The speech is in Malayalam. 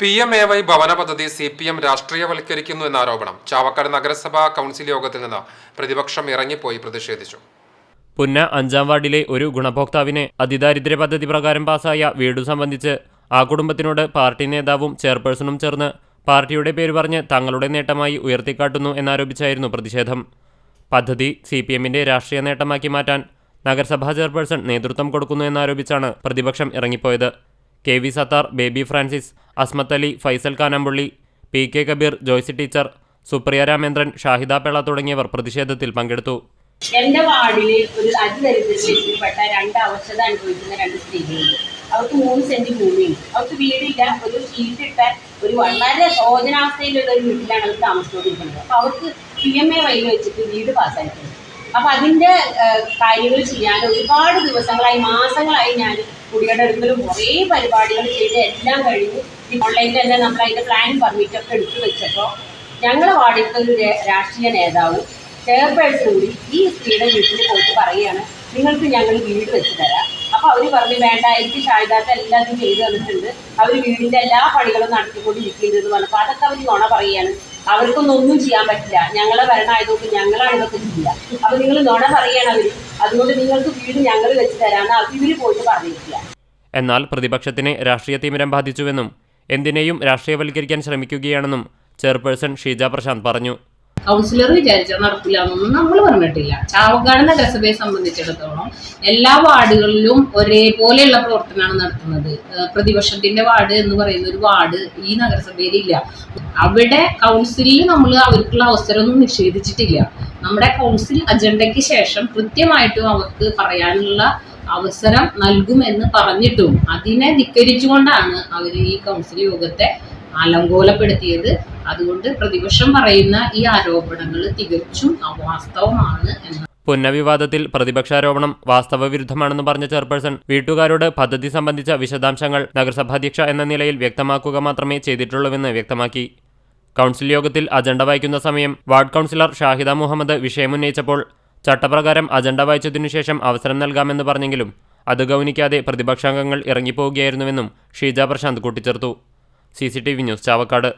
പി എം എ വൈ ഭവന പദ്ധതി സി പി എം രാഷ്ട്രീയവൽക്കരിക്കുന്നു എന്ന ആരോപണം ചാവക്കാട് നഗരസഭാ കൗൺസിൽ യോഗത്തിൽ നിന്ന് പ്രതിപക്ഷം ഇറങ്ങിപ്പോയി പ്രതിഷേധിച്ചു. പുന്ന അഞ്ചാം വാർഡിലെ ഒരു ഗുണഭോക്താവിനെ അതിദാരിദ്ര്യ പദ്ധതി പ്രകാരം പാസായ വീടു സംബന്ധിച്ച് ആ കുടുംബത്തിനോട് പാർട്ടി നേതാവും ചെയർപേഴ്സണും ചേർന്ന് പാർട്ടിയുടെ പേര് പറഞ്ഞ് തങ്ങളുടെ നേട്ടമായി ഉയർത്തിക്കാട്ടുന്നു എന്നാരോപിച്ചായിരുന്നു പ്രതിഷേധം. പദ്ധതി സി പി എമ്മിന്റെ രാഷ്ട്രീയ നേട്ടമാക്കി മാറ്റാൻ നഗരസഭാ ചെയർപേഴ്സൺ നേതൃത്വം കൊടുക്കുന്നു എന്നാരോപിച്ചാണ് പ്രതിപക്ഷം ഇറങ്ങിപ്പോയത്. K V Sathar Baby Francis Asmath Ali Faisal Kanampully P K Kabeer Joicy teacher Supriya Ramendran Shahida Pela തുടങ്ങിയവർ പ്രതിഷേധത്തിൽ പങ്കെടുത്തു. എന്റെ വാർഡിൽ ഒരു അതിദരിദ്രത്തിൽപ്പെട്ട രണ്ട് അവശത അനുഭവിക്കുന്ന രണ്ട് സ്ത്രീകളുണ്ട്. അവർക്ക് മൂന്ന് സെന്റ് ഭൂമിയുണ്ട്. അവർക്ക് വീടില്ല ഒരു ഷീറ്റിട്ട ഒരു വളരെ ശോചനാവസ്ഥയിലുള്ള ഒരു വീട്ടിലാണ് അവർ താമസിച്ചുകൊണ്ടിരിക്കുന്നത്. അപ്പൊ അവർക്ക് പി എം എ വഴി വെച്ചിട്ട് വീട് പാസ്സായിട്ടുണ്ട് അപ്പൊ അതിന്റെ കാര്യങ്ങൾ ചെയ്യാൻ ഒരുപാട് ദിവസങ്ങളായി മാസങ്ങളായി ഞാൻ കുടികടക്കലും കുറേ പരിപാടികൾ ചെയ്ത് എല്ലാം കഴിഞ്ഞ്. ഈ ഓൺലൈനിൽ തന്നെ നമ്മൾ അതിന്റെ പ്ലാൻ പെർമിറ്റ് ഒക്കെ എടുത്തു വെച്ചപ്പോൾ ഞങ്ങളുടെ വാർഡിലത്തെ ഒരു രാഷ്ട്രീയ നേതാവ് ചെയർപേഴ്സൺ കൂടി ഈ സ്ത്രീയുടെ വീട്ടിൽ പോയിട്ട് പറയുകയാണ് നിങ്ങൾക്ക് ഞങ്ങൾ വീട് വെച്ച് തരാം. അപ്പൊ അവർ പറഞ്ഞു വേണ്ട എനിക്ക് ഷാഹിദാത്ത എല്ലാതും ചെയ്തു തന്നിട്ടുണ്ട്. അവർ വീടിന്റെ എല്ലാ പണികളും നടത്തിക്കൊണ്ടിരിക്കുന്നുണ്ട് എന്ന് പറഞ്ഞപ്പോൾ അതൊക്കെ അവർ നുണ പറയുകയാണ്. അവർക്കൊന്നും ഒന്നും ചെയ്യാൻ പറ്റില്ല. ഞങ്ങളെ ഭരണമായതുകൊണ്ട് ഞങ്ങളാണ് ഇതൊക്കെ ചെയ്യുക അപ്പൊ നിങ്ങൾ നുണ പറയണം അവർ അതുകൊണ്ട് നിങ്ങൾക്ക് വീട് ഞങ്ങൾ വെച്ച് തരാമെന്ന് അവർ ഇവർ പോയിട്ട് പറഞ്ഞിട്ടില്ല എന്നാൽ പ്രതിപക്ഷത്തിനെ രാഷ്ട്രീയ തീമിരം ബാധിച്ചുവെന്നും എന്തിനേയും രാഷ്ട്രീയവൽക്കരിക്കാൻ ശ്രമിക്കുകയാണെന്നും ചെയർപേഴ്സൺ ഷീജ പ്രശാന്ത് പറഞ്ഞു. കൗൺസിലർ വിചാരിച്ചാൽ നടക്കില്ല എന്നൊന്നും നമ്മൾ പറഞ്ഞിട്ടില്ല. ചാവക്കാട് നഗരസഭയെ സംബന്ധിച്ചിടത്തോളം എല്ലാ വാർഡുകളിലും ഒരേപോലെയുള്ള പ്രവർത്തനമാണ് നടത്തുന്നത്. പ്രതിപക്ഷത്തിന്റെ വാർഡ് എന്ന് പറയുന്ന ഒരു വാർഡ് ഈ നഗരസഭയിൽ ഇല്ല അവിടെ കൗൺസിലിൽ നമ്മൾ അവർക്കുള്ള അവസരമൊന്നും നിഷേധിച്ചിട്ടില്ല. നമ്മുടെ കൗൺസിൽ അജണ്ടയ്ക്ക് ശേഷം കൃത്യമായിട്ടും അവർക്ക് പറയാനുള്ള അവസരം നൽകുമെന്ന് പറഞ്ഞിട്ടും അതിനെ ധിക്കരിച്ചുകൊണ്ടാണ് അവർ ഈ കൗൺസിൽ യോഗത്തെ അലങ്കോലപ്പെടുത്തിയത് അതുകൊണ്ട് പ്രതിപക്ഷം പറയുന്ന ഈ ആരോപണങ്ങൾ തികച്ചും അവാസ്തവമാണ് എന്ന്. പുന്നവിവാദത്തിൽ പ്രതിപക്ഷാരോപണം വാസ്തവവിരുദ്ധമാണെന്ന് പറഞ്ഞ ചെയർപേഴ്സൺ വീട്ടുകാരോട് പദ്ധതി സംബന്ധിച്ച വിശദാംശങ്ങൾ നഗരസഭാധ്യക്ഷ എന്ന നിലയിൽ വ്യക്തമാക്കുക മാത്രമേ ചെയ്തിട്ടുള്ളൂവെന്ന് വ്യക്തമാക്കി. കൗൺസിൽ യോഗത്തിൽ അജണ്ട വായിക്കുന്ന സമയം വാർഡ് കൗൺസിലർ ഷാഹിദ മുഹമ്മദ് വിഷയമുന്നയിച്ചപ്പോൾ ചട്ടപ്രകാരം അജണ്ട വായിച്ചതിനു ശേഷം അവസരം നൽകാമെന്ന് പറഞ്ഞെങ്കിലും അത് ഗൗനിക്കാതെ പ്രതിപക്ഷാംഗങ്ങൾ ഇറങ്ങിപ്പോവുകയായിരുന്നുവെന്നും ഷീജ പ്രശാന്ത് കൂട്ടിച്ചേർത്തു. C news Chavakkad.